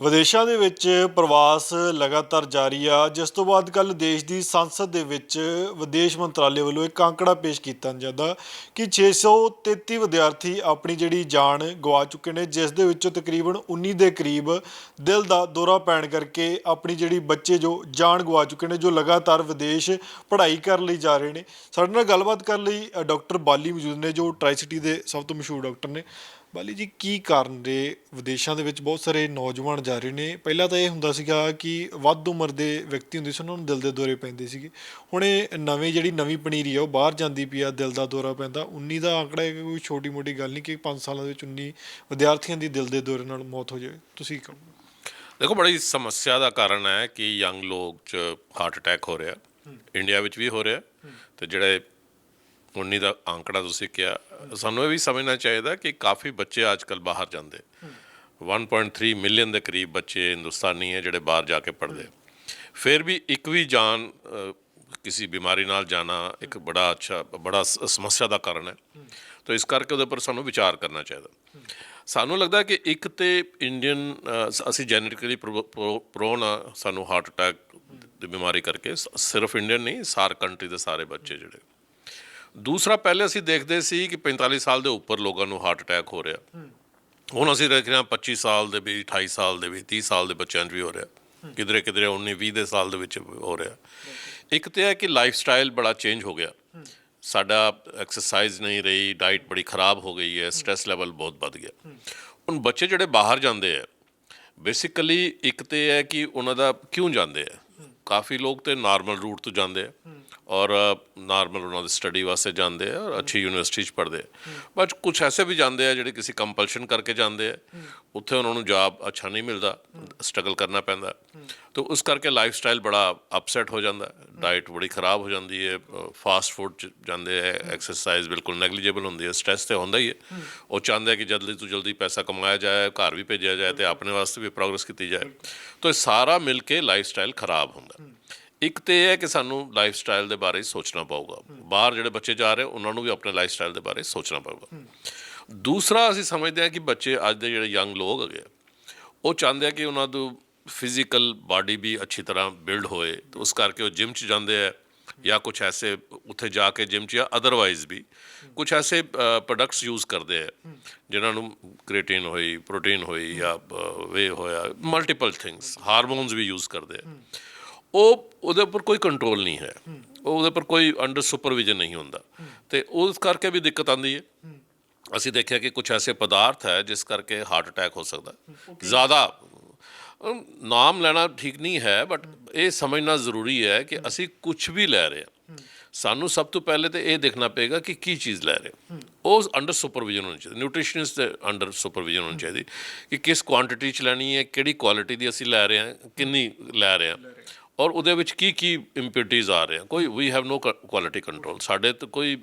ਵਿਦੇਸ਼ਾਂ ਦੇ ਵਿੱਚ ਪ੍ਰਵਾਸ ਲਗਾਤਾਰ ਜਾਰੀ ਆ। ਜਿਸ ਤੋਂ ਬਾਅਦ ਕੱਲ ਦੇਸ਼ ਦੀ ਸੰਸਦ ਦੇ ਵਿੱਚ ਵਿਦੇਸ਼ ਮੰਤਰਾਲੇ ਵੱਲੋਂ ਇੱਕ ਅੰਕੜਾ ਪੇਸ਼ ਕੀਤਾ ਜਾਂਦਾ ਕਿ 633 ਵਿਦਿਆਰਥੀ ਆਪਣੀ ਜਿਹੜੀ ਜਾਨ ਗਵਾ ਚੁੱਕੇ ਨੇ ਜਿਸ ਦੇ ਵਿੱਚੋਂ ਤਕਰੀਬਨ 19 ਦੇ ਕਰੀਬ ਦਿਲ ਦਾ ਦੌਰਾ ਪੈਣ ਕਰਕੇ ਆਪਣੀ ਜਿਹੜੀ ਬੱਚੇ ਜੋ ਜਾਨ ਗਵਾ ਚੁੱਕੇ ਨੇ ਜੋ ਲਗਾਤਾਰ ਵਿਦੇਸ਼ ਪੜ੍ਹਾਈ ਕਰਨ ਲਈ ਜਾ ਰਹੇ ਨੇ। ਸਾਡੇ ਨਾਲ ਗੱਲਬਾਤ ਕਰਨ ਲਈ ਅ, ਡਾਕਟਰ ਬਾਲੀ ਮੌਜੂਦ ਨੇ ਜੋ ਟਰਾਈ ਸਿਟੀ ਦੇ ਸਭ ਤੋਂ ਮਸ਼ਹੂਰ ਡਾਕਟਰ ਨੇ। ਬਾਲੀ ਜੀ ਕੀ ਕਾਰਨ ਦੇ ਵਿਦੇਸ਼ਾਂ ਦੇ ਵਿੱਚ ਬਹੁਤ ਸਾਰੇ ਨੌਜਵਾਨ ਜਾ ਰਹੇ ਨੇ। ਪਹਿਲਾਂ ਤਾਂ ਇਹ ਹੁੰਦਾ ਸੀਗਾ ਕਿ ਵੱਧ ਉਮਰ ਦੇ ਵਿਅਕਤੀ ਹੁੰਦੇ ਸੀ ਉਹਨਾਂ ਨੂੰ ਦਿਲ ਦੇ ਦੌਰੇ ਪੈਂਦੇ ਸੀਗੇ। ਹੁਣ ਇਹ ਨਵੀਂ ਜਿਹੜੀ ਨਵੀਂ ਪਨੀਰੀ ਆ ਉਹ ਬਾਹਰ ਜਾਂਦੀ ਪਈ ਆ ਦਿਲ ਦਾ ਦੌਰਾ ਪੈਂਦਾ। 19 ਦਾ ਆંકੜਾ ਹੈ ਕੋਈ ਛੋਟੀ ਮੋਟੀ ਗੱਲ ਨਹੀਂ ਕਿ 5 ਸਾਲਾਂ ਦੇ ਵਿੱਚ 19 ਵਿਦਿਆਰਥੀਆਂ ਦੀ ਦਿਲ ਦੇ ਦੌਰੇ ਨਾਲ ਮੌਤ ਹੋ ਜਾਵੇ। ਤੁਸੀਂ ਕਹੋ ਦੇਖੋ ਬੜੀ ਸਮੱਸਿਆ ਦਾ ਕਾਰਨ ਹੈ ਕਿ ਯੰਗ ਲੋਕ ਚ ਹਾਰਟ ਅਟੈਕ ਹੋ ਰਿਹਾ। ਇੰਡੀਆ ਵਿੱਚ ਵੀ ਹੋ ਰਿਹਾ। ਤੇ ਜਿਹੜੇ 19 ਦਾ ਆંકੜਾ ਤੁਸੀਂ ਕਿਹਾ, ਸਾਨੂੰ ਇਹ ਵੀ ਸਮਝਣਾ ਚਾਹੀਦਾ ਕਿ ਕਾਫੀ ਬੱਚੇ ਅੱਜਕੱਲ ਬਾਹਰ ਜਾਂਦੇ। 1.3 ਮਿਲੀਅਨ ਦੇ ਕਰੀਬ ਬੱਚੇ ਹਿੰਦੁਸਤਾਨੀ ਹੈ ਜਿਹੜੇ ਬਾਹਰ ਜਾ ਕੇ ਪੜ੍ਹਦੇ। ਫਿਰ ਵੀ ਇੱਕ ਵੀ ਜਾਨ ਕਿਸੇ ਬਿਮਾਰੀ ਨਾਲ ਜਾਣਾ ਇੱਕ ਬੜਾ ਅੱਛਾ, ਬੜਾ ਸਮੱਸਿਆ ਦਾ ਕਾਰਨ ਹੈ। ਤਾਂ ਇਸ ਕਰਕੇ ਉਹਦੇ ਉੱਪਰ ਸਾਨੂੰ ਵਿਚਾਰ ਕਰਨਾ ਚਾਹੀਦਾ। ਸਾਨੂੰ ਲੱਗਦਾ ਕਿ ਇੱਕ ਤੇ ਇੰਡੀਅਨ ਅਸੀਂ ਜੈਨੇਟਿਕਲੀ ਪ੍ਰੋਨ ਆ, ਸਾਨੂੰ ਹਾਰਟ ਅਟੈਕ ਦੀ ਬਿਮਾਰੀ ਕਰਕੇ ਸਿਰਫ ਇੰਡੀਅਨ ਨਹੀਂ, ਸਾਰੇ ਕੰਟਰੀ ਦੇ ਸਾਰੇ ਬੱਚੇ ਜਿਹੜੇ। ਦੂਸਰਾ ਪਹਿਲੇ ਅਸੀਂ ਦੇਖਦੇ ਸੀ ਕਿ 45 ਸਾਲ ਦੇ ਉੱਪਰ ਲੋਕਾਂ ਨੂੰ ਹਾਰਟ ਅਟੈਕ ਹੋ ਰਿਹਾ। ਹੁਣ ਅਸੀਂ ਦੇਖ ਰਹੇ ਹਾਂ 25 ਸਾਲ ਦੇ ਵੀ 28 ਸਾਲ ਦੇ ਵੀ 30 ਸਾਲ ਦੇ ਬੱਚਿਆਂ 'ਚ ਵੀ ਹੋ ਰਿਹਾ। ਕਿਧਰੇ ਕਿਧਰੇ 19 20 ਦੇ ਸਾਲ ਦੇ ਵਿੱਚ ਹੋ ਰਿਹਾ। ਇੱਕ ਤੇ ਹੈ ਕਿ ਲਾਈਫ ਸਟਾਈਲ ਬੜਾ ਚੇਂਜ ਹੋ ਗਿਆ। ਸਾਡਾ ਐਕਸਰਸਾਈਜ਼ ਨਹੀਂ ਰਹੀ ਡਾਈਟ ਬੜੀ ਖਰਾਬ ਹੋ ਗਈ ਹੈ ਸਟ੍ਰੈਸ ਲੈਵਲ ਬਹੁਤ ਵੱਧ ਗਿਆ। ਹੁਣ ਬੱਚੇ ਜਿਹੜੇ ਬਾਹਰ ਜਾਂਦੇ ਆ ਬੇਸਿਕਲੀ ਇੱਕ ਤੇ ਹੈ ਕਿ ਉਹਨਾਂ ਦਾ ਕਿਉਂ ਜਾਂਦੇ ਆ? ਕਾਫੀ ਲੋਕ ਤੇ ਨਾਰਮਲ ਰੂਟ ਤੋਂ ਜਾਂਦੇ ਆ। ਔਰ ਨਾਰਮਲ ਉਹਨਾਂ ਦੇ ਸਟੱਡੀ ਵਾਸਤੇ ਜਾਂਦੇ ਆ ਔਰ ਅੱਛੀ ਯੂਨੀਵਰਸਿਟੀ 'ਚ ਪੜ੍ਹਦੇ ਆ। ਬਟ ਕੁਝ ਐਸੇ ਵੀ ਜਾਂਦੇ ਆ ਜਿਹੜੇ ਕਿਸੇ ਕੰਪਲਸ਼ਨ ਕਰਕੇ ਜਾਂਦੇ ਆ। ਉੱਥੇ ਉਹਨਾਂ ਨੂੰ ਜੌਬ ਅੱਛਾ ਨਹੀਂ ਮਿਲਦਾ ਸਟਰਗਲ ਕਰਨਾ ਪੈਂਦਾ। ਤਾਂ ਉਸ ਕਰਕੇ ਲਾਈਫ ਸਟਾਈਲ ਬੜਾ ਅਪਸੈਟ ਹੋ ਜਾਂਦਾ। ਡਾਈਟ ਬੜੀ ਖਰਾਬ ਹੋ ਜਾਂਦੀ ਹੈ ਫਾਸਟ ਫੂਡ 'ਚ ਜਾਂਦੇ ਆ ਐਕਸਰਸਾਈਜ਼ ਬਿਲਕੁਲ ਨੈਗਲੀਜੀਬਲ ਹੁੰਦੀ ਹੈ ਸਟ੍ਰੈਸ ਤੇ ਹੁੰਦਾ ਹੀ ਹੈ। ਉਹ ਚਾਹੁੰਦੇ ਆ ਕਿ ਜਲਦੀ ਤੋਂ ਜਲਦੀ ਪੈਸਾ ਕਮਾਇਆ ਜਾਏ, ਘਰ ਵੀ ਭੇਜਿਆ ਜਾਏ ਤੇ ਆਪਣੇ ਵਾਸਤੇ ਵੀ ਪ੍ਰੋਗਰੈਸ ਕੀਤੀ ਜਾਏ। ਤਾਂ ਇਹ ਸਾਰਾ ਮਿਲ ਕੇ ਲਾਈਫ ਸਟਾਈਲ ਖਰਾਬ ਹੁੰਦਾ। ਇੱਕ ਤੇ ਇਹ ਹੈ ਕਿ ਸਾਨੂੰ ਲਾਈਫ ਸਟਾਈਲ ਦੇ ਬਾਰੇ ਸੋਚਣਾ ਪਊਗਾ। ਬਾਹਰ ਜਿਹੜੇ ਬੱਚੇ ਜਾ ਰਹੇ ਉਹਨਾਂ ਨੂੰ ਵੀ ਆਪਣੇ ਲਾਈਫ ਸਟਾਈਲ ਦੇ ਬਾਰੇ ਸੋਚਣਾ ਪਊਗਾ। ਦੂਸਰਾ ਅਸੀਂ ਸਮਝਦੇ ਹਾਂ ਕਿ ਬੱਚੇ ਅੱਜ ਦੇ ਜਿਹੜੇ ਯੰਗ ਲੋਕ ਹੈਗੇ ਆ, ਉਹ ਚਾਹੁੰਦੇ ਆ ਕਿ ਉਹਨਾਂ ਨੂੰ ਫਿਜ਼ੀਕਲ ਬਾਡੀ ਵੀ ਅੱਛੀ ਤਰ੍ਹਾਂ ਬਿਲਡ ਹੋਏ। ਤੇ ਉਸ ਕਰਕੇ ਉਹ ਜਿਮ 'ਚ ਜਾਂਦੇ ਆ ਜਾਂ ਕੁਝ ਐਸੇ ਉੱਥੇ ਜਾ ਕੇ ਜਿਮ 'ਚ ਜਾਂ ਅਦਰਵਾਈਜ਼ ਵੀ ਕੁਝ ਐਸੇ ਪ੍ਰੋਡਕਟਸ ਯੂਜ਼ ਕਰਦੇ ਆ ਜਿਨ੍ਹਾਂ ਨੂੰ ਕ੍ਰੀਏਟਿਨ ਹੋਈ ਪ੍ਰੋਟੀਨ ਹੋਈ ਜਾਂ ਵੇ ਹੋਇਆ ਮਲਟੀਪਲ ਥਿੰਗਸ ਹਾਰਮੋਨਸ ਵੀ ਯੂਜ਼ ਕਰਦੇ ਆ। ਉਹ ਉਹਦੇ ਉੱਪਰ ਕੋਈ ਕੰਟਰੋਲ ਨਹੀਂ ਹੈ। ਉਹ ਉਹਦੇ ਉੱਪਰ ਕੋਈ ਅੰਡਰ ਸੁਪਰਵਿਜ਼ਨ ਨਹੀਂ ਹੁੰਦਾ। ਤੇ ਉਸ ਕਰਕੇ ਵੀ ਦਿੱਕਤ ਆਉਂਦੀ ਹੈ। ਅਸੀਂ ਦੇਖਿਆ ਕਿ ਕੁਝ ਐਸੇ ਪਦਾਰਥ ਹੈ ਜਿਸ ਕਰਕੇ ਹਾਰਟ ਅਟੈਕ ਹੋ ਸਕਦਾ ਜ਼ਿਆਦਾ ਨਾਮ ਲੈਣਾ ਠੀਕ ਨਹੀਂ ਹੈ ਬਟ ਇਹ ਸਮਝਣਾ ਜ਼ਰੂਰੀ ਹੈ ਕਿ ਅਸੀਂ ਕੁਝ ਵੀ ਲੈ ਰਹੇ ਹਾਂ। ਸਾਨੂੰ ਸਭ ਤੋਂ ਪਹਿਲੇ ਤੇ ਇਹ ਦੇਖਣਾ ਪਏਗਾ ਕਿ ਕੀ ਚੀਜ਼ ਲੈ ਰਹੇ ਉਹ ਅੰਡਰ ਸੁਪਰਵਿਜ਼ਨ ਹੋਣੀ ਚਾਹੀਦੀ। ਨਿਊਟ੍ਰੀਸ਼ਨਿਸਟ ਦੇ ਅੰਡਰ ਸੁਪਰਵਿਜ਼ਨ ਹੋਣੀ ਚਾਹੀਦੀ। ਕਿ ਕਿਸ ਕੁਆਂਟੀਟੀ ਚ ਲੈਣੀ ਹੈ ਕਿਹੜੀ ਕੁਆਲਿਟੀ ਦੀ ਅਸੀਂ ਲੈ ਰਹੇ ਹਾਂ ਕਿੰਨੀ ਲੈ ਰਹੇ ਹਾਂ। ਔਰ ਉਹਦੇ ਵਿੱਚ ਕੀ ਕੀ ਇੰਪਿਉਰਿਟੀਜ਼ ਆ ਰਹੇ ਆ? ਕੋਈ ਵੀ ਹੈਵ ਨੋ ਕੁਆਲਿਟੀ ਕੰਟਰੋਲ ਸਾਡੇ ਤੇ ਕੋਈ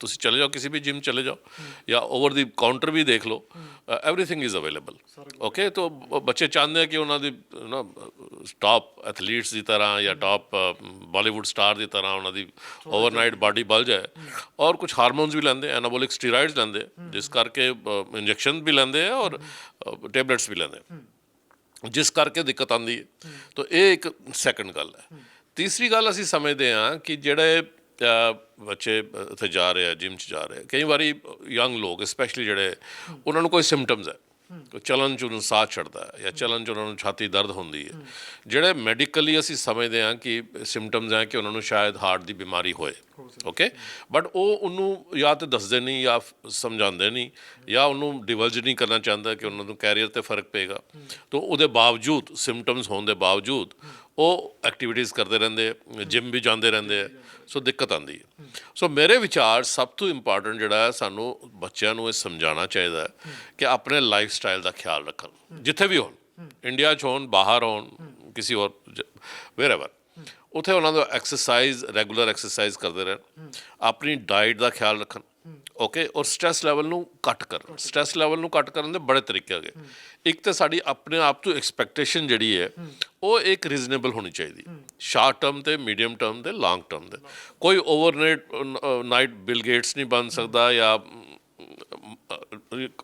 ਤੁਸੀਂ ਚਲੇ ਜਾਓ, ਕਿਸੇ ਵੀ ਜਿਮ ਚਲੇ ਜਾਓ, ਜਾਂ ਓਵਰ ਦੀ ਕਾਊਂਟਰ ਵੀ ਦੇਖ ਲਓ ਐਵਰੀਥਿੰਗ ਇਜ਼ ਅਵੇਲੇਬਲ ਓਕੇ ਤਾਂ ਬੱਚੇ ਚਾਹੁੰਦੇ ਆ ਕਿ ਉਹਨਾਂ ਦੀ ਨਾ ਟਾਪ ਐਥਲੀਟਸ ਦੀ ਤਰ੍ਹਾਂ ਜਾਂ ਟਾਪ ਬਾਲੀਵੁੱਡ ਸਟਾਰ ਦੀ ਤਰ੍ਹਾਂ ਉਹਨਾਂ ਦੀ ਓਵਰਨਾਈਟ ਬਾਡੀ ਬਲ ਜਾਏ। ਔਰ ਕੁਝ ਹਾਰਮੋਨਸ ਵੀ ਲੈਂਦੇ ਐਨਾਬੋਲਿਕ ਸਟੀਰਾਇਡਸ ਲੈਂਦੇ ਜਿਸ ਕਰਕੇ ਇੰਜੈਕਸ਼ਨ ਵੀ ਲੈਂਦੇ ਔਰ ਟੈਬਲੇਟਸ ਵੀ ਲੈਂਦੇ ਜਿਸ ਕਰਕੇ ਦਿੱਕਤ ਆਉਂਦੀ ਹੈ। ਤਾਂ ਇਹ ਇੱਕ ਸੈਕੰਡ ਗੱਲ ਹੈ। ਤੀਸਰੀ ਗੱਲ ਅਸੀਂ ਸਮਝਦੇ ਹਾਂ ਕਿ ਜਿਹੜੇ ਬੱਚੇ ਉੱਥੇ ਜਾ ਰਹੇ ਆ ਜਿਮ 'ਚ ਜਾ ਰਹੇ ਆ, ਕਈ ਵਾਰੀ ਯੰਗ ਲੋਕ ਸਪੈਸ਼ਲੀ ਜਿਹੜੇ, ਉਹਨਾਂ ਨੂੰ ਕੋਈ ਸਿੰਪਟਮਸ ਹੈ। ਚਲਨ 'ਚ ਉਹਨੂੰ ਸਾਹ ਚੜਦਾ ਹੈ ਜਾਂ ਚਲਨ 'ਚ ਉਹਨਾਂ ਨੂੰ ਛਾਤੀ ਦਰਦ ਹੁੰਦੀ ਹੈ। ਜਿਹੜੇ ਮੈਡੀਕਲੀ ਅਸੀਂ ਸਮਝਦੇ ਹਾਂ ਕਿ ਸਿੰਪਟਮਸ ਹੈ ਕਿ ਉਹਨਾਂ ਨੂੰ ਸ਼ਾਇਦ ਹਾਰਟ ਦੀ ਬਿਮਾਰੀ ਹੋਏ। ਓਕੇ ਬਟ ਉਹ ਉਹਨੂੰ ਜਾਂ ਤੇ ਦੱਸਦੇ ਨਹੀਂ ਜਾਂ ਸਮਝਾਉਂਦੇ ਨਹੀਂ ਜਾਂ ਉਹਨੂੰ ਡਿਵਲਜ ਨਹੀਂ ਕਰਨਾ ਚਾਹੁੰਦਾ ਕਿ ਉਹਨਾਂ ਨੂੰ ਕੈਰੀਅਰ ਤੇ ਫ਼ਰਕ ਪਏਗਾ। ਤਾਂ ਉਹਦੇ ਬਾਵਜੂਦ ਸਿੰਪਟਮਸ ਹੋਣ ਦੇ ਬਾਵਜੂਦ ਉਹ ਐਕਟੀਵਿਟੀਜ਼ ਕਰਦੇ ਰਹਿੰਦੇ ਜਿਮ ਵੀ ਜਾਂਦੇ ਰਹਿੰਦੇ ਆ, ਸੋ ਦਿੱਕਤ ਆਉਂਦੀ ਹੈ ਸੋ ਮੇਰੇ ਵਿਚਾਰ ਸਭ ਤੋਂ ਇੰਪੋਰਟੈਂਟ ਜਿਹੜਾ ਹੈ, ਸਾਨੂੰ ਬੱਚਿਆਂ ਨੂੰ ਇਹ ਸਮਝਾਉਣਾ ਚਾਹੀਦਾ ਹੈ ਕਿ ਆਪਣੇ ਲਾਈਫ ਸਟਾਈਲ ਦਾ ਖਿਆਲ ਰੱਖਣ, ਜਿੱਥੇ ਵੀ ਹੋਣ ਇੰਡੀਆ 'ਚ ਹੋਣ, ਬਾਹਰ ਹੋਣ, ਕਿਸੇ ਹੋਰ ਵੇਰੇਵਰ ਉਥੇ ਉਹਨਾਂ ਦਾ ਐਕਸਰਸਾਈਜ਼ ਰੈਗੂਲਰ ਐਕਸਰਸਾਈਜ਼ ਕਰਦੇ ਰਹਿਣ, ਆਪਣੀ ਡਾਈਟ ਦਾ ਖਿਆਲ ਰੱਖਣ। ਓਕੇ ਔਰ ਸਟ੍ਰੈਸ ਲੈਵਲ ਨੂੰ ਘੱਟ ਕਰਨ ਸਟ੍ਰੈਸ ਲੈਵਲ ਨੂੰ ਘੱਟ ਕਰਨ ਦੇ ਬੜੇ ਤਰੀਕੇ ਹੈਗੇ ਇੱਕ ਤਾਂ ਸਾਡੀ ਆਪਣੇ ਆਪ ਤੋਂ ਐਕਸਪੈਕਟੇਸ਼ਨ ਜਿਹੜੀ ਹੈ ਉਹ ਇੱਕ ਰੀਜ਼ਨੇਬਲ ਹੋਣੀ ਚਾਹੀਦੀ ਸ਼ਾਰਟ ਟਰਮ ਤੇ ਮੀਡੀਅਮ ਟਰਮ ਤੇ ਲੌਂਗ ਟਰਮ ਤੇ ਕੋਈ ਓਵਰਨਾਈਟ ਨਾਈਟ ਬਿਲ ਗੇਟਸ ਨਹੀਂ ਬਣ ਸਕਦਾ ਜਾਂ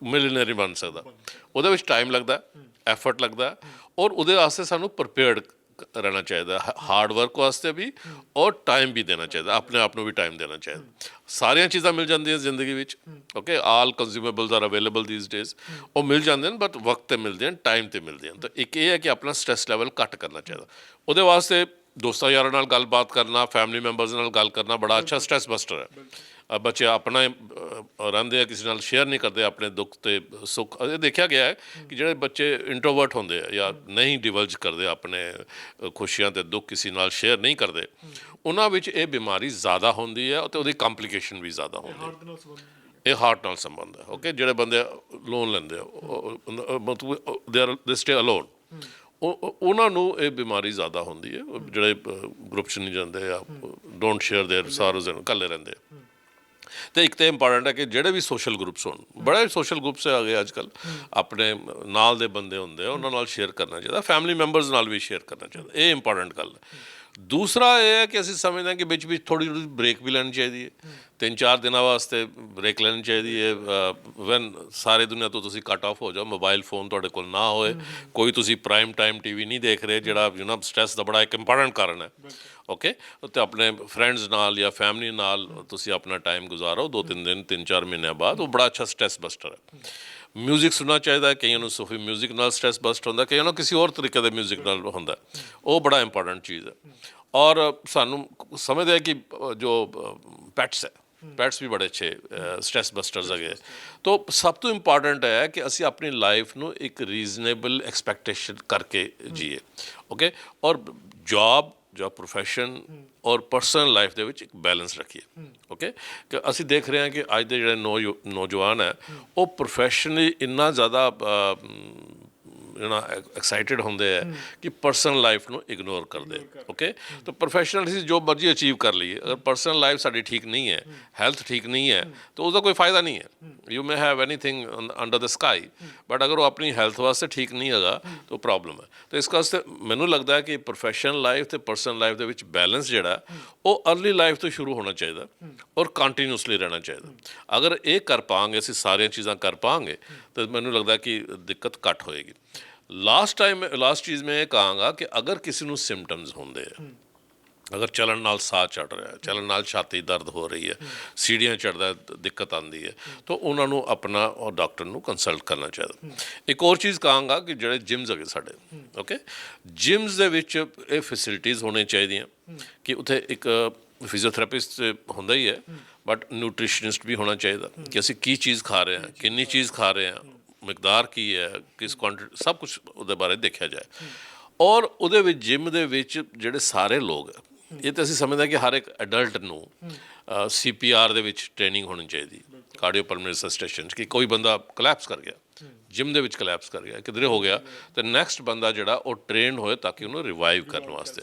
ਮਿਲੀਨਰੀ ਬਣ ਸਕਦਾ ਉਹਦੇ ਵਿੱਚ ਟਾਈਮ ਲੱਗਦਾ ਐਫਰਟ ਲੱਗਦਾ ਔਰ ਉਹਦੇ ਵਾਸਤੇ ਸਾਨੂੰ ਪ੍ਰਿਪੇਅਰਡ ਰਹਿਣਾ ਚਾਹੀਦਾ ਹਾਰਡ ਵਰਕ ਵਾਸਤੇ ਵੀ ਔਰ ਟਾਈਮ ਵੀ ਦੇਣਾ ਚਾਹੀਦਾ, ਆਪਣੇ ਆਪ ਨੂੰ ਵੀ ਟਾਈਮ ਦੇਣਾ ਚਾਹੀਦਾ। ਸਾਰੀਆਂ ਚੀਜ਼ਾਂ ਮਿਲ ਜਾਂਦੀਆਂ ਜ਼ਿੰਦਗੀ ਵਿੱਚ okay all consumables are available these days ਉਹ ਮਿਲ ਜਾਂਦੇ ਨੇ ਬਟ ਵਕਤ ਤੇ ਮਿਲਦੇ ਹਨ ਟਾਈਮ ਤੇ ਮਿਲਦੇ ਹਨ। ਤਾਂ ਇੱਕ ਇਹ ਹੈ ਕਿ ਆਪਣਾ ਸਟ੍ਰੈਸ ਲੈਵਲ ਘੱਟ ਕਰਨਾ ਚਾਹੀਦਾ। ਉਹਦੇ ਵਾਸਤੇ ਦੋਸਤਾਂ ਯਾਰਾਂ ਨਾਲ ਗੱਲਬਾਤ ਕਰਨਾ ਫੈਮਿਲੀ ਮੈਂਬਰਸ ਨਾਲ ਗੱਲ ਕਰਨਾ ਬੜਾ ਅੱਛਾ ਸਟ੍ਰੈਸ ਬਸਟਰ ਹੈ। ਬੱਚੇ ਆਪਣਾ ਅ, ਰਹਿੰਦੇ ਆ ਕਿਸੇ ਨਾਲ ਸ਼ੇਅਰ ਨਹੀਂ ਕਰਦੇ ਆਪਣੇ ਦੁੱਖ ਤੇ ਸੁੱਖ ਇਹ ਦੇਖਿਆ ਗਿਆ ਹੈ ਕਿ ਜਿਹੜੇ ਬੱਚੇ ਇੰਟਰੋਵਰਟ ਹੁੰਦੇ ਆ ਜਾਂ ਨਹੀਂ ਡਿਵਲਜ ਕਰਦੇ ਆਪਣੇ ਅ, ਖੁਸ਼ੀਆਂ ਤੇ ਦੁੱਖ ਕਿਸੇ ਨਾਲ ਸ਼ੇਅਰ ਨਹੀਂ ਕਰਦੇ ਉਹਨਾਂ ਵਿੱਚ ਇਹ ਬਿਮਾਰੀ ਜ਼ਿਆਦਾ ਹੁੰਦੀ ਹੈ ਤੇ ਉਹਦੀ ਕੰਪਲਿਕੇਸ਼ਨ ਵੀ ਜ਼ਿਆਦਾ ਹੁੰਦੀ ਹੈ ਇਹ ਹਾਰਟ ਨਾਲ ਸੰਬੰਧ ਹੈ ਓਕੇ ਜਿਹੜੇ ਬੰਦੇ ਲੋਨ ਲੈਂਦੇ ਆ ਉਹ- ਉਹ- ਮਤਲਬ ਦੇ ਆਰ ਦੇ ਸਟੇ ਅਲੋਨ ਉਹ ਉਹਨਾਂ ਨੂੰ ਇਹ ਬਿਮਾਰੀ ਜ਼ਿਆਦਾ ਹੁੰਦੀ ਹੈ ਉਹ ਜਿਹੜੇ ਗਰੁੱਪ ਚ ਨਹੀਂ ਜਾਂਦੇ ਆ ਡੋਂਟ ਸ਼ੇਅਰ देयर ਸਾਰੋਜ਼ ਇਕੱਲੇ ਰਹਿੰਦੇ ਆ ਤੇ ਇੱਕ ਤੇ ਇੰਪੋਰਟੈਂਟ ਹੈ ਕਿ ਜਿਹੜੇ ਵੀ ਸੋਸ਼ਲ ਗਰੁੱਪਸ ਹੋਣ, ਬੜੇ ਸੋਸ਼ਲ ਗਰੁੱਪਸ ਆ ਗਏ ਅੱਜ ਕੱਲ ਆਪਣੇ ਨਾਲ ਦੇ ਬੰਦੇ ਹੁੰਦੇ ਆ, ਉਹਨਾਂ ਨਾਲ ਸ਼ੇਅਰ ਕਰਨਾ ਚਾਹੀਦਾ ਫੈਮਿਲੀ ਮੈਂਬਰਸ ਨਾਲ ਵੀ ਸ਼ੇਅਰ ਕਰਨਾ ਚਾਹੀਦਾ, ਇਹ ਇੰਪੋਰਟੈਂਟ ਗੱਲ ਹੈ। ਦੂਸਰਾ ਇਹ ਹੈ ਕਿ ਅਸੀਂ ਸਮਝਦੇ ਹਾਂ ਕਿ ਵਿੱਚ ਵਿੱਚ ਥੋੜੀ ਥੋੜੀ ਬ੍ਰੇਕ ਵੀ ਲੈਣੀ ਚਾਹੀਦੀ ਹੈ। ਤਿੰਨ ਚਾਰ ਦਿਨਾਂ ਵਾਸਤੇ ਬ੍ਰੇਕ ਲੈਣੀ ਚਾਹੀਦੀ ਹੈ। ਵੈਨ ਸਾਰੇ ਦੁਨੀਆ ਤੋਂ ਤੁਸੀਂ ਕੱਟ ਆਫ ਹੋ ਜਾਓ ਮੋਬਾਈਲ ਫੋਨ ਤੁਹਾਡੇ ਕੋਲ ਨਾ ਹੋਏ। ਕੋਈ ਤੁਸੀਂ ਪ੍ਰਾਈਮ ਟਾਈਮ ਟੀਵੀ ਨਹੀਂ ਦੇਖ ਰਹੇ ਜਿਹੜਾ ਯੂ نو ਸਟ੍ਰੈਸ ਦਾ ਬੜਾ ਇੱਕ ਇੰਪੋਰਟੈਂਟ ਕਾਰਨ ਹੈ। ਓਕੇ ਤੇ ਆਪਣੇ ਫਰੈਂਡਸ ਨਾਲ ਜਾਂ ਫੈਮਿਲੀ ਨਾਲ ਤੁਸੀਂ ਆਪਣਾ ਟਾਈਮ ਗੁਜ਼ਾਰੋ। ਦੋ ਤਿੰਨ ਦਿਨ ਤਿੰਨ ਚਾਰ ਮਹੀਨਿਆਂ ਬਾਅਦ ਉਹ ਬੜਾ ਅੱਛਾ ਸਟ੍ਰੈਸ ਬਸਟਰ ਹੈ। ਮਿਊਜ਼ਿਕ ਸੁਣਨਾ ਚਾਹੀਦਾ ਹੈ, ਕਈਆਂ ਨੂੰ ਸੂਫੀ ਮਿਊਜ਼ਿਕ ਨਾਲ ਸਟ੍ਰੈਸ ਬਸਟ ਹੁੰਦਾ ਕਈਆਂ ਨੂੰ ਕਿਸੇ ਹੋਰ ਤਰੀਕੇ ਦੇ ਮਿਊਜ਼ਿਕ ਨਾਲ ਹੁੰਦਾ ਉਹ ਬੜਾ ਇੰਪੋਰਟੈਂਟ ਚੀਜ਼ ਹੈ। ਔਰ ਸਾਨੂੰ ਸਮਝਦੇ ਆ ਕਿ ਜੋ ਪੈਟਸ ਹੈ ਪੈਟਸ ਵੀ ਬੜੇ ਅੱਛੇ ਸਟ੍ਰੈਸ ਬਸਟਰਸ ਹੈਗੇ। ਤੋਂ ਸਭ ਤੋਂ ਇੰਪੋਰਟੈਂਟ ਹੈ ਕਿ ਅਸੀਂ ਆਪਣੀ ਲਾਈਫ ਨੂੰ ਇੱਕ ਰੀਜ਼ਨੇਬਲ ਐਕਸਪੈਕਟੇਸ਼ਨ ਕਰਕੇ ਜੀਏ ਓਕੇ ਔਰ ਜੌਬ ਜੌਬ ਪ੍ਰੋਫੈਸ਼ਨ ਔਰ ਪਰਸਨਲ ਲਾਈਫ ਦੇ ਵਿੱਚ ਇੱਕ ਬੈਲੈਂਸ ਰੱਖੀਏ ਓਕੇ ਕਿ ਅਸੀਂ ਦੇਖ ਰਹੇ ਹਾਂ ਕਿ ਅੱਜ ਦੇ ਜਿਹੜੇ ਨੌ ਨੌਜਵਾਨ ਹੈ, ਉਹ ਪ੍ਰੋਫੈਸ਼ਨਲੀ ਇੰਨਾ ਜ਼ਿਆਦਾ نو ਐਕਸਾਈਟਿਡ ਹੁੰਦੇ ਆ ਕਿ ਪਰਸਨਲ ਲਾਈਫ ਨੂੰ ਇਗਨੋਰ ਕਰਦੇ। ਓਕੇ ਤਾਂ ਪ੍ਰੋਫੈਸ਼ਨਲ ਅਸੀਂ ਜੋ ਮਰਜ਼ੀ ਅਚੀਵ ਕਰ ਲਈਏ। ਅਗਰ ਪਰਸਨਲ ਲਾਈਫ ਸਾਡੀ ਠੀਕ ਨਹੀਂ ਹੈ ਹੈਲਥ ਠੀਕ ਨਹੀਂ ਹੈ ਤਾਂ ਉਹਦਾ ਕੋਈ ਫਾਇਦਾ ਨਹੀਂ ਹੈ। You may have anything under the sky but ਅਗਰ ਉਹ ਆਪਣੀ ਹੈਲਥ ਵਾਸਤੇ ਠੀਕ ਨਹੀਂ ਹੈਗਾ ਤਾਂ ਪ੍ਰੋਬਲਮ ਹੈ। ਤਾਂ ਇਸ ਵਾਸਤੇ ਮੈਨੂੰ ਲੱਗਦਾ ਹੈ ਕਿ ਪ੍ਰੋਫੈਸ਼ਨਲ ਲਾਈਫ ਤੇ ਪਰਸਨਲ ਲਾਈਫ ਦੇ ਵਿੱਚ ਬੈਲੈਂਸ ਜਿਹੜਾ ਉਹ ਅਰਲੀ ਲਾਈਫ ਤੋਂ ਸ਼ੁਰੂ ਹੋਣਾ ਚਾਹੀਦਾ ਔਰ ਕੰਟੀਨਿਊਸਲੀ ਰਹਿਣਾ ਚਾਹੀਦਾ। ਅਗਰ ਇਹ ਕਰ ਪਾਵਾਂਗੇ ਅਸੀਂ ਸਾਰੀਆਂ ਚੀਜ਼ਾਂ ਕਰ ਪਾਵਾਂਗੇ ਤਾਂ ਮੈਨੂੰ ਲੱਗਦਾ ਕਿ ਦਿੱਕਤ ਘੱਟ ਹੋਏਗੀ। ਲਾਸਟ ਟਾਈਮ ਲਾਸਟ ਚੀਜ਼ ਮੈਂ ਇਹ ਕਹਾਂਗਾ ਕਿ ਅਗਰ ਕਿਸੇ ਨੂੰ ਸਿੰਪਟਮਸ ਹੁੰਦੇ ਆ ਅਗਰ ਚੱਲਣ ਨਾਲ ਸਾਹ ਚੜ ਰਿਹਾ ਹੈ ਚੱਲਣ ਨਾਲ ਛਾਤੀ ਦਰਦ ਹੋ ਰਹੀ ਹੈ ਸੀੜੀਆਂ ਚੜਦਾ ਦਿੱਕਤ ਆਉਂਦੀ ਹੈ ਤਾਂ ਉਹਨਾਂ ਨੂੰ ਆਪਣਾ ਔਰ ਡਾਕਟਰ ਨੂੰ ਕੰਸਲਟ ਕਰਨਾ ਚਾਹੀਦਾ ਇੱਕ ਹੋਰ ਚੀਜ਼ ਕਹਾਂਗਾ ਕਿ ਜਿਹੜੇ ਜਿਮਸ ਹੈਗੇ ਸਾਡੇ ਓਕੇ ਜਿਮਸ ਦੇ ਵਿੱਚ ਇਹ ਫੈਸਿਲਿਟੀਆਂ ਹੋਣੀਆਂ ਚਾਹੀਦੀਆਂ ਕਿ ਉੱਥੇ ਇੱਕ ਫਿਜ਼ੀਓਥੈਰੇਪਿਸਟ ਹੁੰਦਾ ਹੀ ਹੈ ਬਟ ਨਿਊਟ੍ਰੀਸ਼ਨਿਸਟ ਵੀ ਹੋਣਾ ਚਾਹੀਦਾ ਕਿ ਅਸੀਂ ਕੀ ਚੀਜ਼ ਖਾ ਰਹੇ ਹਾਂ ਕਿੰਨੀ ਚੀਜ਼ ਖਾ ਰਹੇ ਹਾਂ ਮਿਕਦਾਰ ਕੀ ਹੈ, ਕਿਸ ਕੁਆਂਟੀਟੀ ਸਭ ਕੁਝ ਉਹਦੇ ਬਾਰੇ ਦੇਖਿਆ ਜਾਏ। ਔਰ ਉਹਦੇ ਵਿੱਚ ਜਿਮ ਦੇ ਵਿੱਚ ਜਿਹੜੇ ਸਾਰੇ ਲੋਕ ਇਹ ਤਾਂ ਅਸੀਂ ਸਮਝਦੇ ਹਾਂ ਕਿ ਹਰ ਇੱਕ ਐਡਲਟ ਨੂੰ ਸੀਪੀਆਰ ਦੇ ਵਿੱਚ ਟ੍ਰੇਨਿੰਗ ਹੋਣੀ ਚਾਹੀਦੀ। ਕਾਰਡੀਓ ਪਲਮਨਰੀ ਸਸਟੇਸ਼ਨ ਕਿ ਕੋਈ ਬੰਦਾ ਕਲੈਪਸ ਕਰ ਗਿਆ। ਜਿਮ ਦੇ ਵਿੱਚ ਕਲੈਪਸ ਕਰ ਗਿਆ ਕਿਧਰੇ ਹੋ ਗਿਆ, ਤੇ ਨੈਕਸਟ ਬੰਦਾ ਜਿਹੜਾ ਉਹ ਟ੍ਰੇਨ ਹੋਏ ਤਾਂ ਕਿ ਉਹਨੂੰ ਰਿਵਾਈਵ ਕਰਨ ਵਾਸਤੇ।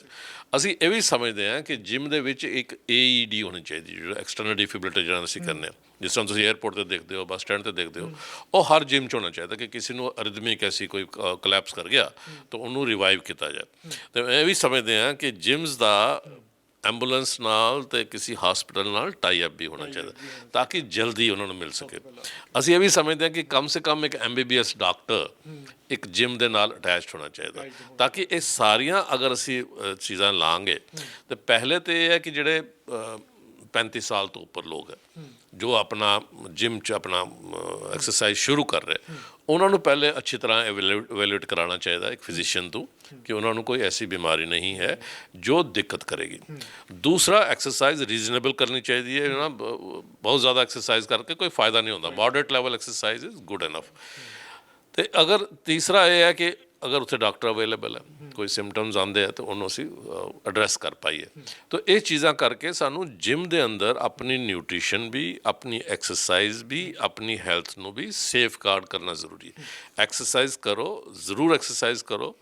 ਅਸੀਂ ਇਹ ਵੀ ਸਮਝਦੇ ਹਾਂ ਕਿ ਜਿਮ ਦੇ ਵਿੱਚ ਇੱਕ AED ਹੋਣੀ ਚਾਹੀਦੀ, ਜਿਹੜਾ ਐਕਸਟਰਨਲ ਡਿਫਿਬ੍ਰਿਲੇਟਰ ਜਿਹੜਾ ਅਸੀਂ ਕਰਨੇ ਜਿਸ ਤਰ੍ਹਾਂ ਤੁਸੀਂ 에ਅਰਪੋਰਟ ਤੇ ਦੇਖਦੇ ਹੋ ਬੱਸ ਸਟੈਂਡ ਤੇ ਦੇਖਦੇ ਹੋ, ਉਹ ਹਰ ਜਿਮ 'ਚ ਹੋਣਾ ਚਾਹੀਦਾ ਕਿ ਕਿਸੇ ਨੂੰ ਅਰਿਦਮਿਕ ਐਸੀ ਕੋਈ ਕਲੈਪਸ ਕਰ ਗਿਆ, ਤਾਂ ਉਹਨੂੰ ਰਿਵਾਈਵ ਕੀਤਾ ਜਾਏ। ਤੇ ਇਹ ਵੀ ਸਮਝਦੇ ਹਾਂ ਕਿ ਜਿਮਸ ਦਾ ਐਂਬੂਲੈਂਸ ਨਾਲ ਤੇ ਕਿਸੇ ਹਸਪੀਟਲ ਨਾਲ ਟਾਈ ਅਪ ਵੀ ਹੋਣਾ ਚਾਹੀਦਾ ਤਾਂ ਕਿ ਜਲਦੀ ਉਹਨਾਂ ਨੂੰ ਮਿਲ ਸਕੇ। ਅਸੀਂ ਇਹ ਵੀ ਸਮਝਦੇ ਹਾਂ ਕਿ ਕਮ ਸੇ ਕਮ ਇੱਕ ਐਮਬੀਬੀਐਸ ਡਾਕਟਰ ਇੱਕ ਜਿਮ ਦੇ ਨਾਲ ਅਟੈਚਡ ਹੋਣਾ ਚਾਹੀਦਾ ਤਾਂ ਕਿ ਇਹ ਸਾਰੀਆਂ ਅਗਰ ਅਸੀਂ ਚੀਜ਼ਾਂ ਲਾਂਗੇ ਤੇ ਪਹਿਲੇ ਤੇ ਇਹ ਹੈ ਕਿ ਜਿਹੜੇ ਅ, 35 ਸਾਲ ਤੋਂ ਉੱਪਰ ਲੋਕ ਹੈ ਜੋ ਆਪਣਾ ਜਿਮ 'ਚ ਆਪਣਾ ਐਕਸਰਸਾਈਜ਼ ਸ਼ੁਰੂ ਕਰ ਰਹੇ ਉਹਨਾਂ ਨੂੰ ਪਹਿਲੇ ਅੱਛੀ ਤਰ੍ਹਾਂ ਇਵੈਲੂਏਟ ਕਰਾਉਣਾ ਚਾਹੀਦਾ ਇੱਕ ਫਿਜ਼ੀਸ਼ੀਅਨ ਤੋਂ ਕਿ ਉਹਨਾਂ ਨੂੰ ਕੋਈ ਐਸੀ ਬਿਮਾਰੀ ਨਹੀਂ ਹੈ ਜੋ ਦਿੱਕਤ ਕਰੇਗੀ। ਦੂਸਰਾ ਐਕਸਰਸਾਈਜ਼ ਰੀਜ਼ਨੇਬਲ ਕਰਨੀ ਚਾਹੀਦੀ ਹੈ ਨਾ ਬਹੁਤ ਜ਼ਿਆਦਾ ਐਕਸਰਸਾਈਜ਼ ਕਰਕੇ ਕੋਈ ਫਾਇਦਾ ਨਹੀਂ ਹੁੰਦਾ। Moderate level exercise is good enough ਤੇ ਅਗਰ ਤੀਸਰਾ ਇਹ ਹੈ ਕਿ ਅਗਰ ਉੱਥੇ ਡਾਕਟਰ ਅਵੇਲੇਬਲ ਹੈ, ਕੋਈ ਸਿੰਪਟਮਸ ਆਉਂਦੇ ਆ, ਤਾਂ ਉਹਨੂੰ ਅਸੀਂ ਐਡਰੈਸ ਕਰ ਪਾਈਏ। ਤਾਂ ਇਹ ਚੀਜ਼ਾਂ ਕਰਕੇ ਸਾਨੂੰ ਜਿਮ ਦੇ ਅੰਦਰ ਆਪਣੀ ਨਿਊਟ੍ਰੀਸ਼ਨ ਵੀ, ਆਪਣੀ ਐਕਸਰਸਾਈਜ਼ ਵੀ, ਆਪਣੀ ਹੈਲਥ ਨੂੰ ਵੀ ਸੇਫਗਾਰਡ ਕਰਨਾ ਜ਼ਰੂਰੀ ਹੈ। ਐਕਸਰਸਾਈਜ਼ ਕਰੋ, ਜ਼ਰੂਰ ਐਕਸਰਸਾਈਜ਼ ਕਰੋ।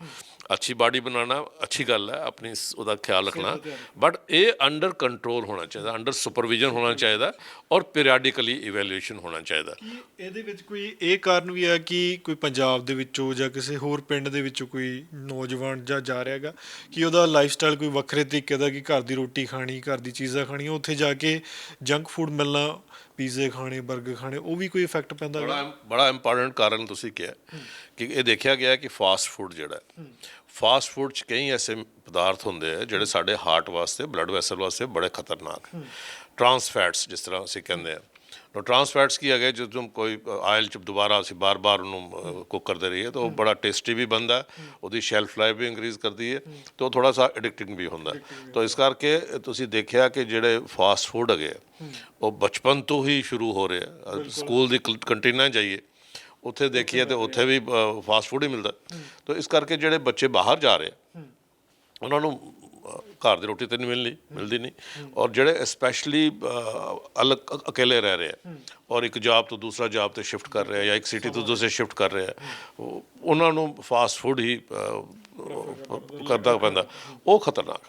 ਅੱਛੀ ਬਾਡੀ ਬਣਾਉਣਾ ਅੱਛੀ ਗੱਲ ਹੈ ਆਪਣੀ ਉਹਦਾ ਖਿਆਲ ਰੱਖਣਾ। ਬਟ ਇਹ ਅੰਡਰ ਕੰਟਰੋਲ ਹੋਣਾ ਚਾਹੀਦਾ ਅੰਡਰ ਸੁਪਰਵਿਜ਼ਨ ਹੋਣਾ ਚਾਹੀਦਾ ਔਰ ਪੀਰੀਆਡਿਕਲੀ ਇਵੈਲੂਏਸ਼ਨ ਹੋਣਾ ਚਾਹੀਦਾ। ਇਹਦੇ ਵਿੱਚ ਕੋਈ ਇਹ ਕਾਰਨ ਵੀ ਹੈ ਕਿ ਕੋਈ ਪੰਜਾਬ ਦੇ ਵਿੱਚੋਂ ਜਾਂ ਕਿਸੇ ਹੋਰ ਪਿੰਡ ਦੇ ਵਿੱਚੋਂ ਕੋਈ ਨੌਜਵਾਨ ਜਾਂ ਜਾ ਰਿਹਾ ਹੈਗਾ ਕਿ ਉਹਦਾ ਲਾਈਫ ਸਟਾਈਲ ਕੋਈ ਵੱਖਰੇ ਤਰੀਕੇ ਦਾ ਕਿ ਘਰ ਦੀ ਰੋਟੀ ਖਾਣੀ ਘਰ ਦੀ ਚੀਜ਼ਾਂ ਖਾਣੀਆਂ ਉੱਥੇ ਜਾ ਕੇ ਜੰਕ ਫੂਡ ਮਿਲਣਾ ਪੀਜ਼ੇ ਖਾਣੇ 버ਗਰ ਖਾਣੇ, ਉਹ ਵੀ ਕੋਈ ਇਫੈਕਟ ਪੈਂਦਾ ਬੜਾ ਬੜਾ ਇੰਪੋਰਟੈਂਟ ਕਾਰਨ ਤੁਸੀਂ ਕਿਹਾ ਕਿ ਇਹ ਦੇਖਿਆ ਗਿਆ ਕਿ ਫਾਸਟ ਫੂਡ ਜਿਹੜਾ ਫਾਸਟ ਫੂਡ ਚ ਕਈ ਐਸੇ ਪਦਾਰਥ ਹੁੰਦੇ ਆ ਜਿਹੜੇ ਸਾਡੇ ਹਾਰਟ ਵਾਸਤੇ ਬਲੱਡ ਵੈਸਲ ਵਾਸਤੇ ਬੜੇ ਖਤਰਨਾਕ। ਟਰਾਂਸ ਫੈਟਸ ਜਿਸ ਤਰ੍ਹਾਂ ਅਸੀਂ ਕਹਿੰਦੇ ਆ। ਤਾਂ ਟਰਾਂਸ ਫੈਟਸ ਕੀ ਹੈਗੇ ਜਦੋਂ ਕੋਈ ਆਇਲ ਚ ਦੁਬਾਰਾ ਅਸੀਂ ਬਾਰ-ਬਾਰ ਉਹਨੂੰ ਕੁੱਕ ਕਰਦੇ ਰਹੀਏ ਤਾਂ ਉਹ ਬੜਾ ਟੇਸਟੀ ਵੀ ਬਣਦਾ ਉਹਦੀ ਸ਼ੈਲਫ ਲਾਈਫ ਵੀ ਇੰਕਰੀਜ਼ ਕਰਦੀ ਹੈ ਤੇ ਉਹ ਥੋੜਾ ਸਾ ਐਡਿਕਟਿੰਗ ਵੀ ਹੁੰਦਾ। ਤਾਂ ਇਸ ਕਰਕੇ ਤੁਸੀਂ ਦੇਖਿਆ ਕਿ ਜਿਹੜੇ ਫਾਸਟ ਫੂਡ ਹੈਗੇ ਉਹ ਬਚਪਨ ਤੋਂ ਹੀ ਸ਼ੁਰੂ ਹੋ ਰਹੇ ਆ। ਸਕੂਲ ਦੀ ਕੰਟੀਨਾਂ ਜਾਈਏ ਉੱਥੇ ਦੇਖੀਏ ਤੇ ਉੱਥੇ ਵੀ ਫਾਸਟ ਫੂਡ ਹੀ ਮਿਲਦਾ ਤਾਂ ਇਸ ਕਰਕੇ ਜਿਹੜੇ ਬੱਚੇ ਬਾਹਰ ਜਾ ਰਹੇ ਉਹਨਾਂ ਨੂੰ ਘਰ ਦੀ ਰੋਟੀ ਤੈਨੂੰ ਮਿਲਣੀ ਮਿਲਦੀ ਨਹੀਂ। ਔਰ ਜਿਹੜੇ ਸਪੈਸ਼ਲੀ ਅਕੇਲੇ ਰਹਿ ਰਹੇ ਆ ਔਰ ਇੱਕ ਜੌਬ ਤੋਂ ਦੂਸਰਾ ਜੌਬ ਤੇ ਸ਼ਿਫਟ ਕਰ ਰਹੇ ਜਾਂ ਇੱਕ ਸਿਟੀ ਤੋਂ ਦੂਸਰੇ ਸ਼ਿਫਟ ਕਰ ਰਹੇ ਉਹਨਾਂ ਨੂੰ ਫਾਸਟ ਫੂਡ ਹੀ ਕਰਦਾ ਪੈਂਦਾ। ਉਹ ਖਤਰਨਾਕ।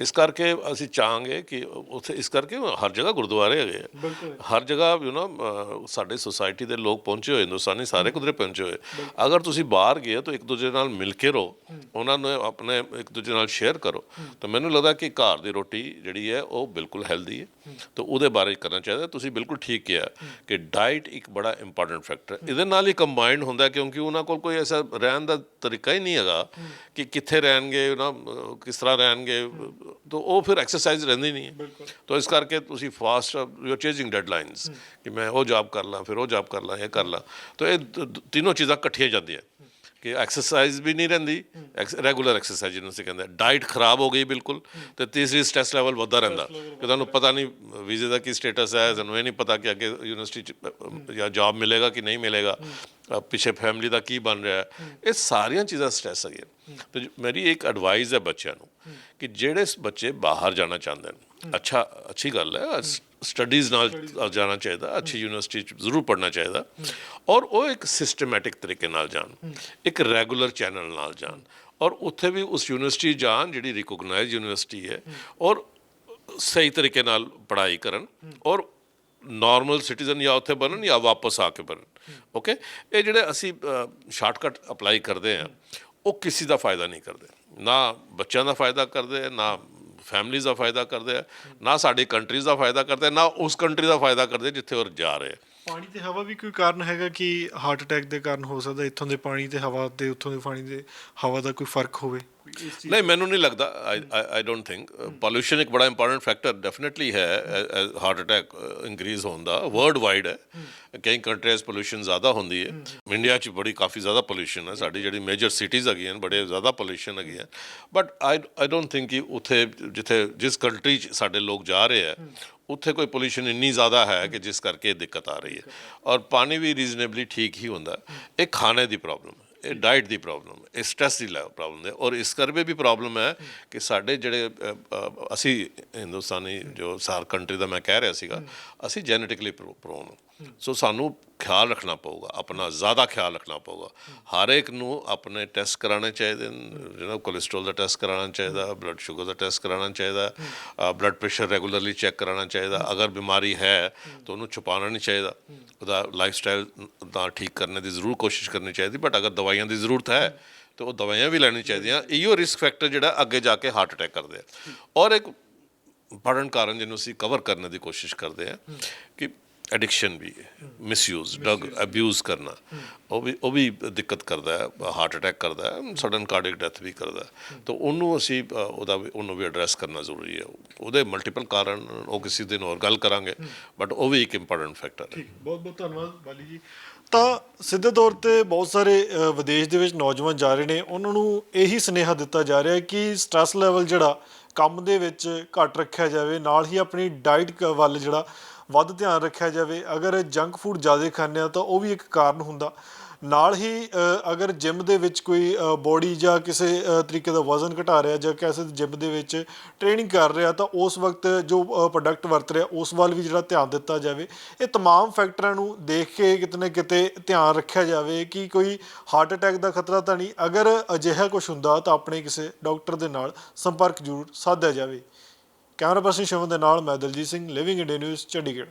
ਇਸ ਕਰਕੇ ਅਸੀਂ ਚਾਹਾਂਗੇ ਕਿ ਉੱਥੇ ਇਸ ਕਰਕੇ ਹਰ ਜਗ੍ਹਾ ਗੁਰਦੁਆਰੇ ਹੈਗੇ ਆ। ਹਰ ਜਗ੍ਹਾ ਯੂ نو ਸਾਡੇ ਸੁਸਾਇਟੀ ਦੇ ਲੋਕ ਪਹੁੰਚੇ ਹੋਏ ਹਿੰਦੁਸਤਾਨੀ ਸਾਰੇ ਕੁਦਰੇ ਪਹੁੰਚੇ ਹੋਏ। ਅਗਰ ਤੁਸੀਂ ਬਾਹਰ ਗਏ ਤਾਂ ਇੱਕ ਦੂਜੇ ਨਾਲ ਮਿਲ ਕੇ ਰਹੋ। ਉਹਨਾਂ ਨੂੰ ਆਪਣੇ ਇੱਕ ਦੂਜੇ ਨਾਲ ਸ਼ੇਅਰ ਕਰੋ। ਤਾਂ ਮੈਨੂੰ ਲੱਗਦਾ ਕਿ ਘਰ ਦੀ ਰੋਟੀ ਜਿਹੜੀ ਹੈ ਉਹ ਬਿਲਕੁਲ ਹੈਲਦੀ ਹੈ। ਤਾਂ ਉਹਦੇ ਬਾਰੇ ਕਰਨਾ ਚਾਹੀਦਾ। ਤੁਸੀਂ ਬਿਲਕੁਲ ਠੀਕ ਕਿਹਾ। ਕਿ ਡਾਈਟ ਇੱਕ ਬੜਾ ਇੰਪੋਰਟੈਂਟ ਫੈਕਟਰ ਇਹਦੇ ਨਾਲ ਹੀ ਕੰਬਾਈਨਡ ਹੁੰਦਾ ਕਿਉਂਕਿ ਉਹਨਾਂ ਕੋਲ ਕੋਈ ਐਸਾ ਰਹਿਣ ਦਾ ਤਰੀਕਾ ਹੀ ਨਹੀਂ ਹੈਗਾ ਕਿ ਕਿੱਥੇ ਰਹਿਣਗੇ ਨਾ ਕਿਸ ਤਰ੍ਹਾਂ ਰਹਿਣਗੇ ਤਾਂ ਉਹ ਫਿਰ ਐਕਸਰਸਾਈਜ਼ ਰਹਿੰਦੀ ਨਹੀਂ ਹੈ। ਤਾਂ ਇਸ ਕਰਕੇ ਤੁਸੀਂ ਫਾਸਟ ਯੂ ਚੇਜ਼ਿੰਗ ਡੈਡਲਾਈਨਸ ਕਿ ਮੈਂ ਉਹ ਜੌਬ ਕਰ ਲਾਂ ਫਿਰ ਉਹ ਜੌਬ ਕਰ ਲਾਂ ਇਹ ਕਰ ਲਾਂ। ਤਾਂ ਇਹ ਤਿੰਨੋਂ ਚੀਜ਼ਾਂ ਇਕੱਠੀਆਂ ਜਾਂਦੀਆਂ। ਕਿ ਐਕਸਰਸਾਈਜ਼ ਵੀ ਨਹੀਂ ਰਹਿੰਦੀ। ਰੈਗੂਲਰ ਐਕਸਰਸਾਈਜ਼ ਜਿਹਨੂੰ ਅਸੀਂ ਕਹਿੰਦੇ ਡਾਈਟ ਖਰਾਬ ਹੋ ਗਈ ਬਿਲਕੁਲ ਤੇ ਤੀਸਰੀ ਸਟ੍ਰੈਸ ਲੈਵਲ ਵੱਧਦਾ ਰਹਿੰਦਾ। ਕਿ ਤੁਹਾਨੂੰ ਪਤਾ ਨਹੀਂ ਵੀਜ਼ੇ ਦਾ ਕੀ ਸਟੇਟਸ ਹੈ ਤੁਹਾਨੂੰ ਇਹ ਨਹੀਂ ਪਤਾ ਕਿ ਅੱਗੇ ਯੂਨੀਵਰਸਿਟੀ ਚ ਜਾਂ ਜੌਬ ਮਿਲੇਗਾ ਕਿ ਨਹੀਂ ਮਿਲੇਗਾ। ਪਿੱਛੇ ਫੈਮਿਲੀ ਦਾ ਕੀ ਬਣ ਰਿਹਾ ਹੈ। ਇਹ ਸਾਰੀਆਂ ਚੀਜ਼ਾਂ ਸਟ੍ਰੈਸ ਹੈਗੀਆਂ। ਤੇ ਮੇਰੀ ਇੱਕ ਐਡਵਾਈਸ ਹੈ ਬੱਚਿਆਂ ਨੂੰ ਕਿ ਜਿਹੜੇ ਬੱਚੇ ਬਾਹਰ ਜਾਣਾ ਚਾਹੁੰਦੇ ਨੇ। ਅੱਛਾ ਅੱਛੀ ਗੱਲ ਹੈ। ਸਟੱਡੀਜ਼ ਨਾਲ ਜਾਣਾ ਚਾਹੀਦਾ ਅੱਛੀ ਯੂਨੀਵਰਸਿਟੀ ਚ ਜ਼ਰੂਰ ਪੜ੍ਹਨਾ ਚਾਹੀਦਾ। ਔਰ ਉਹ ਇੱਕ ਸਿਸਟਮੈਟਿਕ ਤਰੀਕੇ ਨਾਲ ਜਾਣ ਇੱਕ ਰੈਗੂਲਰ ਚੈਨਲ ਨਾਲ ਜਾਣ। ਔਰ ਉੱਥੇ ਵੀ ਉਸ ਯੂਨੀਵਰਸਿਟੀ ਜਾਣ ਜਿਹੜੀ ਰਿਕੋਗਨਾਈਜ਼ ਯੂਨੀਵਰਸਿਟੀ ਹੈ ਔਰ ਸਹੀ ਤਰੀਕੇ ਨਾਲ ਪੜ੍ਹਾਈ ਕਰਨ ਔਰ ਨਾਰਮਲ ਸਿਟੀਜ਼ਨ ਜਾਂ ਉੱਥੇ ਬਣਨ ਜਾਂ ਵਾਪਸ ਆ ਕੇ ਬਣਨ। ਓਕੇ ਇਹ ਜਿਹੜੇ ਅਸੀਂ ਸ਼ਾਰਟਕਟ ਅਪਲਾਈ ਕਰਦੇ ਆ ਉਹ ਕਿਸੇ ਦਾ ਫਾਇਦਾ ਨਹੀਂ ਕਰਦੇ। ਨਾ ਬੱਚਿਆਂ ਦਾ ਫਾਇਦਾ ਕਰਦੇ ਨਾ ਫੈਮਲੀਜ਼ ਦਾ ਫਾਇਦਾ ਕਰਦੇ ਆ, ਨਾ ਸਾਡੀ ਕੰਟਰੀਜ਼ ਦਾ ਫਾਇਦਾ ਕਰਦੇ, ਨਾ ਉਸ ਕੰਟਰੀ ਦਾ ਫਾਇਦਾ ਕਰਦੇ ਜਿੱਥੇ ਉਹ ਜਾ ਰਹੇ ਆ। ਪਾਣੀ ਤੇ ਹਵਾ ਵੀ ਕੋਈ ਕਾਰਨ ਹੈਗਾ ਕਿ ਹਾਰਟ ਅਟੈਕ ਦੇ ਕਾਰਨ ਹੋ ਸਕਦਾ, ਇੱਥੋਂ ਦੇ ਪਾਣੀ ਤੇ ਹਵਾ ਤੇ ਉੱਥੋਂ ਦੇ ਪਾਣੀ ਦੇ ਹਵਾ ਦਾ ਕੋਈ ਫ਼ਰਕ ਹੋਵੇ? ਨਹੀਂ ਮੈਨੂੰ ਨਹੀਂ ਲੱਗਦਾ। ਆਈ ਡੋਨਟ ਥਿੰਕ ਪੋਲੂਸ਼ਨ ਇੱਕ ਬੜਾ ਇੰਪੋਰਟੈਂਟ ਫੈਕਟਰ ਡੈਫੀਨਿਟਲੀ ਹੈ ਹਾਰਟ ਅਟੈਕ ਇੰਕਰੀਜ਼ ਹੋਣ ਦਾ। ਵਰਲਡ ਵਾਈਡ ਹੈ। ਕਈ ਕੰਟਰੀਜ਼ ਪੋਲੂਸ਼ਨ ਜ਼ਿਆਦਾ ਹੁੰਦੀ ਹੈ। ਇੰਡੀਆ 'ਚ ਬੜੀ ਕਾਫੀ ਜ਼ਿਆਦਾ ਪੋਲੂਸ਼ਨ ਹੈ। ਸਾਡੀ ਜਿਹੜੀ ਮੇਜਰ ਸਿਟੀਜ਼ ਹੈਗੀਆਂ ਬੜੇ ਜ਼ਿਆਦਾ ਪੋਲੂਸ਼ਨ ਹੈਗੀਆਂ। But I I don't think ਕਿ ਉੱਥੇ ਜਿੱਥੇ ਜਿਸ ਕੰਟਰੀ 'ਚ ਸਾਡੇ ਲੋਕ ਜਾ ਰਹੇ ਆ ਉੱਥੇ ਕੋਈ ਪੋਲੂਸ਼ਨ ਇੰਨੀ ਜ਼ਿਆਦਾ ਹੈ ਕਿ ਜਿਸ ਕਰਕੇ ਦਿੱਕਤ ਆ ਰਹੀ ਹੈ। ਔਰ ਪਾਣੀ ਵੀ ਰੀਜ਼ਨੇਬਲੀ ਠੀਕ ਹੀ ਹੁੰਦਾ। ਹੈ। ਇਹ ਖਾਣੇ ਦੀ ਪ੍ਰੋਬਲਮ ਹੈ। ਇਹ ਡਾਈਟ ਦੀ ਪ੍ਰੋਬਲਮ ਇਹ ਸਟ੍ਰੈਸ ਦੀ ਪ੍ਰੋਬਲਮ ਹੈ ਔਰ ਇਸ ਕਰਕੇ ਵੀ ਪ੍ਰੋਬਲਮ ਹੈ ਕਿ ਸਾਡੇ ਜਿਹੜੇ ਅਸੀਂ ਹਿੰਦੁਸਤਾਨੀ ਜੋ ਸਾਰ ਕੰਟਰੀ ਦਾ ਮੈਂ ਕਹਿ ਰਿਹਾ ਸੀਗਾ, ਅਸੀਂ ਜੈਨੇਟਿਕਲੀ ਪ੍ਰੋਨ ਸੋ ਸਾਨੂੰ ਖਿਆਲ ਰੱਖਣਾ ਪਊਗਾ, ਆਪਣਾ ਜ਼ਿਆਦਾ ਖਿਆਲ ਰੱਖਣਾ ਪਊਗਾ। ਹਰ ਇੱਕ ਨੂੰ ਆਪਣੇ ਟੈਸਟ ਕਰਾਉਣੇ ਚਾਹੀਦੇ ਨੇ ਜਿਹੜਾ ਕੋਲੇਸਟ੍ਰੋਲ ਦਾ ਟੈਸਟ ਕਰਾਉਣਾ ਚਾਹੀਦਾ ਬਲੱਡ ਸ਼ੂਗਰ ਦਾ ਟੈਸਟ ਕਰਾਉਣਾ ਚਾਹੀਦਾ ਬਲੱਡ ਪ੍ਰੈਸ਼ਰ ਰੈਗੂਲਰਲੀ ਚੈੱਕ ਕਰਾਉਣਾ ਚਾਹੀਦਾ। ਅਗਰ ਬਿਮਾਰੀ ਹੈ, ਤਾਂ ਉਹਨੂੰ ਛੁਪਾਉਣਾ ਨਹੀਂ ਚਾਹੀਦਾ। ਉਹਦਾ ਲਾਈਫ ਸਟਾਈਲ ਦਾ ਠੀਕ ਕਰਨ ਦੀ ਜ਼ਰੂਰ ਕੋਸ਼ਿਸ਼ ਕਰਨੀ ਚਾਹੀਦੀ ਬਟ ਅਗਰ ਦਵਾਈਆਂ ਦੀ ਜ਼ਰੂਰਤ ਹੈ, ਤਾਂ ਉਹ ਦਵਾਈਆਂ ਵੀ ਲੈਣੀ ਚਾਹੀਦੀਆਂ। ਇਹੋ ਰਿਸਕ ਫੈਕਟਰ ਜਿਹੜਾ ਅੱਗੇ ਜਾ ਕੇ ਹਾਰਟ ਅਟੈਕ ਕਰਦੇ ਆ। ਔਰ ਇੱਕ ਇੰਪੋਰਟੈਂਟ ਕਾਰਨ ਜਿਹਨੂੰ ਅਸੀਂ ਕਵਰ ਕਰਨ ਦੀ ਕੋਸ਼ਿਸ਼ ਕਰਦੇ ਆ, ਕਿ ਐਡਿਕਸ਼ਨ ਵੀ ਮਿਸਯੂਜ਼ ਡਰਗ ਅਬਿਊਜ਼ ਕਰਨਾ। ਉਹ ਵੀ ਉਹ ਵੀ ਦਿੱਕਤ ਕਰਦਾ ਹੈ ਹਾਰਟ ਅਟੈਕ ਕਰਦਾ ਹੈ ਸਡਨ ਕਾਰਡਿਕ ਡੈਥ ਵੀ ਕਰਦਾ ਤਾਂ ਉਹਨੂੰ ਅਸੀਂ ਉਹਦਾ ਵੀ ਉਹਨੂੰ ਵੀ ਐਡਰੈਸ ਕਰਨਾ ਜ਼ਰੂਰੀ ਹੈ। ਉਹਦੇ ਮਲਟੀਪਲ ਕਾਰਨ ਉਹ ਕਿਸੇ ਦਿਨ ਹੋਰ ਗੱਲ ਕਰਾਂਗੇ ਬਟ ਉਹ ਵੀ ਇੱਕ ਇੰਪੋਰਟੈਂਟ ਫੈਕਟਰ ਹੈ। ਬਹੁਤ ਬਹੁਤ ਧੰਨਵਾਦ ਬਾਲੀ ਜੀ। ਤਾਂ ਸਿੱਧੇ ਤੌਰ ਤੇ ਬਹੁਤ ਸਾਰੇ ਵਿਦੇਸ਼ ਦੇ ਵਿੱਚ ਨੌਜਵਾਨ ਜਾ ਰਹੇ ਨੇ ਉਹਨਾਂ ਨੂੰ ਇਹੀ ਸੁਨੇਹਾ ਦਿੱਤਾ ਜਾ ਰਿਹਾ ਹੈ ਕਿ ਸਟ੍ਰੈਸ ਲੈਵਲ ਜਿਹੜਾ ਕੰਮ ਦੇ ਵਿੱਚ ਘੱਟ ਰੱਖਿਆ ਜਾਵੇ ਨਾਲ ਹੀ ਆਪਣੀ ਡਾਈਟ ਵੱਲ ਜਿਹੜਾ ਵੱਧ ਧਿਆਨ ਰੱਖਿਆ ਜਾਵੇ ਅਗਰ ਜੰਕ ਫੂਡ ਜ਼ਿਆਦਾ ਖਾਂਦੇ ਆ ਤਾਂ ਉਹ ਵੀ ਇੱਕ ਕਾਰਨ ਹੁੰਦਾ ਨਾਲ ਹੀ ਅ, ਅਗਰ ਜਿਮ ਦੇ ਵਿੱਚ ਕੋਈ ਬੋਡੀ ਜਾਂ ਕਿਸੇ ਅ, ਤਰੀਕੇ ਦਾ ਵਜ਼ਨ ਘਟਾ ਰਿਹਾ ਜਾਂ ਕਿਸੇ ਜਿਮ ਦੇ ਵਿੱਚ ਟ੍ਰੇਨਿੰਗ ਕਰ ਰਿਹਾ ਤਾਂ ਉਸ ਵਕਤ ਜੋ ਪ੍ਰੋਡਕਟ ਵਰਤ ਰਿਹਾ ਉਸ ਵੱਲ ਵੀ ਜਿਹੜਾ ਧਿਆਨ ਦਿੱਤਾ ਜਾਵੇ ਇਹ तमाम ਫੈਕਟਰਾਂ ਨੂੰ ਦੇਖ ਕੇ ਕਿਤੇ ਨਾ ਕਿਤੇ ਧਿਆਨ ਰੱਖਿਆ ਜਾਵੇ ਕਿ ਕੋਈ ਹਾਰਟ ਅਟੈਕ ਦਾ ਖਤਰਾ ਤਾਂ ਨਹੀਂ ਅਗਰ ਅਜਿਹਾ ਕੁਝ ਹੁੰਦਾ ਤਾਂ ਆਪਣੇ ਕਿਸੇ ਡਾਕਟਰ ਦੇ ਨਾਲ ਸੰਪਰਕ ਜ਼ਰੂਰ ਸਾਧਿਆ ਜਾਵੇ ਕੈਮਰਾ ਪਰਸਨ ਸ਼ਵਨ ਦੇ ਨਾਲ ਮੈਂ Daljit Singh living India news Chandigarh.